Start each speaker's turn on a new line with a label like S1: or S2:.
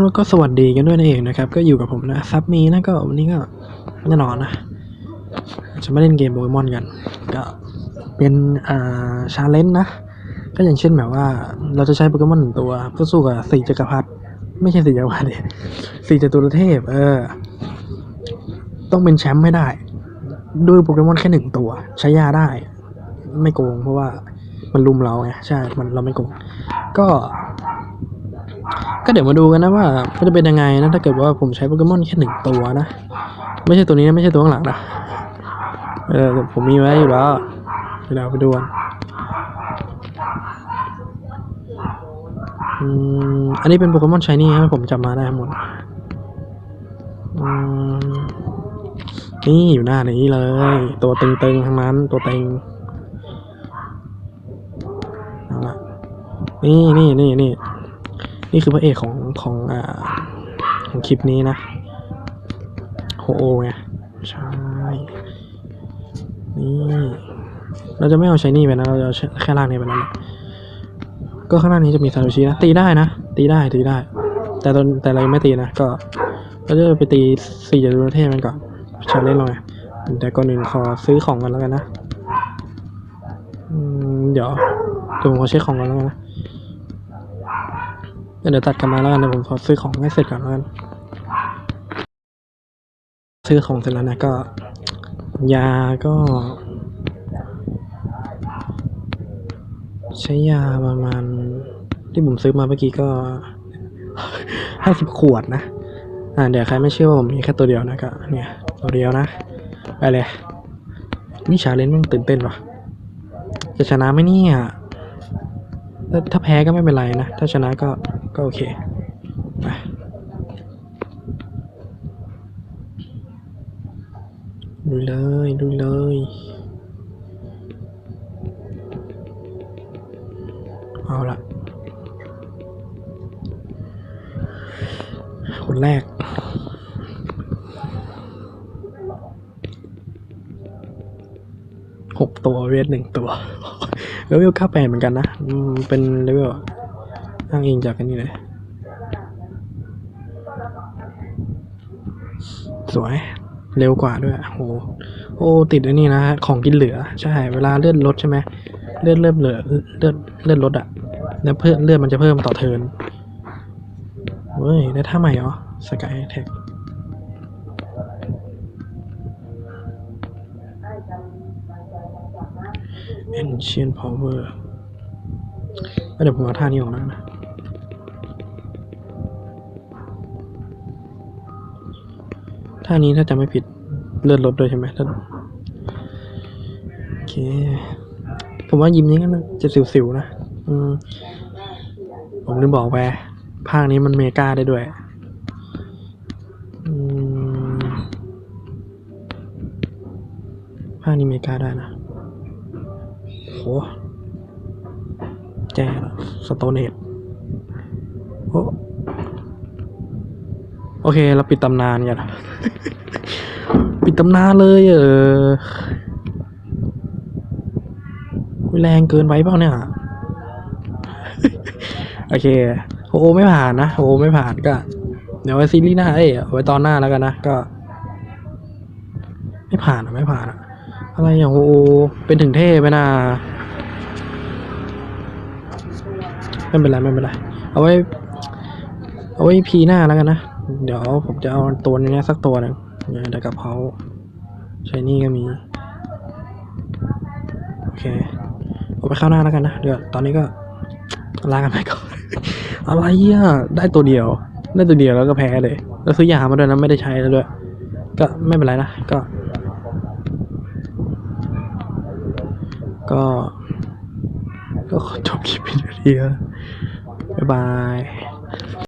S1: แล้วก็สวัสดีกันด้วยนั่นเองนะครับ ก็อยู่กับผมนะซับมีนะก็วันนี้ก็แน่นอนนะจะไม่เล่นเกมโปเกมอนกัน ก็เป็นอ่าชาเลนจ์นะ ก็อย่างเช่นแบบว่า เราจะใช้โปเกมอนหนึ่งตัวเพื่อสู้กับสี่จักรพรรดิไม่ใช่สี่จักรพรรดิดิสี่จตุรเทพ เออ ต้องเป็นแชมป์ไม่ได้ ด้วยโปเกมอนแค่หนึ่งตัว ใช้ยาได้ ไม่โกงเพราะว่ามันลุมเราไงใช่ มันเราไม่โกง ก็ ก็เดี๋ยวมาดูกันนะว่ามันจะเป็นยังไงนะถ้าเกิดว่าผมใช้โปเกมอนแค่หนึ่งตัวนะ ไม่ใช่ตัวนี้นะไม่ใช่ตัวข้างหลังนะเออผมมีไว้อยู่แล้วเดี๋ยวไปดูกันอันนี้เป็นโปเกมอนชายนี่ครับผมจำมาได้ทั้งหมดนี่อยู่หน้านี้เลย ตัวตึงๆทั้งนั้นตัวเต็งนี่นี่นี่นี่ นี่คือพระเอกของของอ่าของคลิปนี้นะโฮโอไงใช่นี่เราจะไม่เอาใช้นี่ไปนะเราจะาแค่ล่างนี้ไปนั่นก็ข้างล่างนี้จะมีซาโตชินะตีได้นะ ตีได้ตีได้ แต่ตอนแต่เรายังไม่ตีนะก็เราจะไปตีสี่จตุรเทพมันก่อนชาเล่นเราไงแต่ก่อนอื่นขอซื้อของกันแล้วกันนะเดี๋ยวเดี๋ยวผมขอเช็คของกันแล้วกันนะ เดี๋ยวตัดกลันมาแล้วกันเดี๋ยวผมขอซื้อของให้เสร็จก่อนแล้วกันซื้อของเสร็จแล้วนะก็ ยาก็ ใช้ยาประมาณ ที่ผมซื้อมาเมื่อกี้ก็ห้าสิบขวดนะ อ่า เดี๋ยวใครไม่เชื่อว่าผมมีแค่ตัวเดียวนะก็เนี่ย ตัวเดียวนะ ไปเลยนี่ชาเลนจ์มันตื่นเต้นวะจะชนะไหมเนี่ยถ้าแพ้ก็ไม่เป็นไรนะ ถ้าชนะก็ ก็โอเคไปดูเลยดูเลยเอาละคนแรกหกตัวเวทหนึ่งตัวเลเวลเก้าแปดเหมือนกันนะเป็นเลเวล อ้างอิงจากกันนี่เลยสวยเร็วกว่าด้วยโหโอ้ ติดอ้นี่นะ ของกินเหลือ ใช่ เวลาเลือดลดใช่ไหมเลือดเลือดเหลือเลือดเลือดลดอะแล้วเพิ่มเลือดมันจะเพิ่มต่อเทินเว้ย ได้ท่าใหม่เหรอสกายแท็ก Ancient Power เดี๋ยวผมเอาท่านี้ออกนะ ท่านี้ถ้าจำไม่ผิดเลือดลดด้วยใช่ไหมถ้าโอเค ผมว่ายิมนี้ก็จะสิวๆนะอืมผมลืมบอกไปภาคนี้มันเมกาได้ด้วยภาคนี้เมกาได้นะโหแจ้สโตนเฮดโอ้ โอเค เราปิดตำนานกัน ปิดตำนานเลยเออแรงเกินไปเปล่าเนี่ย โอเค โอโอไม่ผ่านนะ โอโอไม่ผ่านก็ เดี๋ยวไว้ซีรีส์หน้า เอ้ยไว้ตอนหน้าแล้วกันนะ ก็ ไม่ผ่านอะไม่ผ่านอะอะไรอย่างโอโอเป็นถึงเทพไปนะไม่เป็นไรไม่เป็นไร เอาไว้ เอาไว้พีหน้าแล้วกันนะ เดี๋ยวผมจะเอาตัวนี้สักตัวหนึ่งเดี๋ยวกับเขาใช้นี่ก็มี โอเคเอาไปข้าหน้าแล้วกันนะ เดี๋ยวตอนนี้ก็ลากันไปก่อน อะไรอะได้ตัวเดียว ได้ตัวเดียวแล้วก็แพ้เลย แล้วซื้อยามาด้วยนะไม่ได้ใช้แล้วด้วย ก็ไม่เป็นไรนะ ก็ ก็ ก็ขอจบคลิปวิดีโอนี้แล้วบ๊ายบาย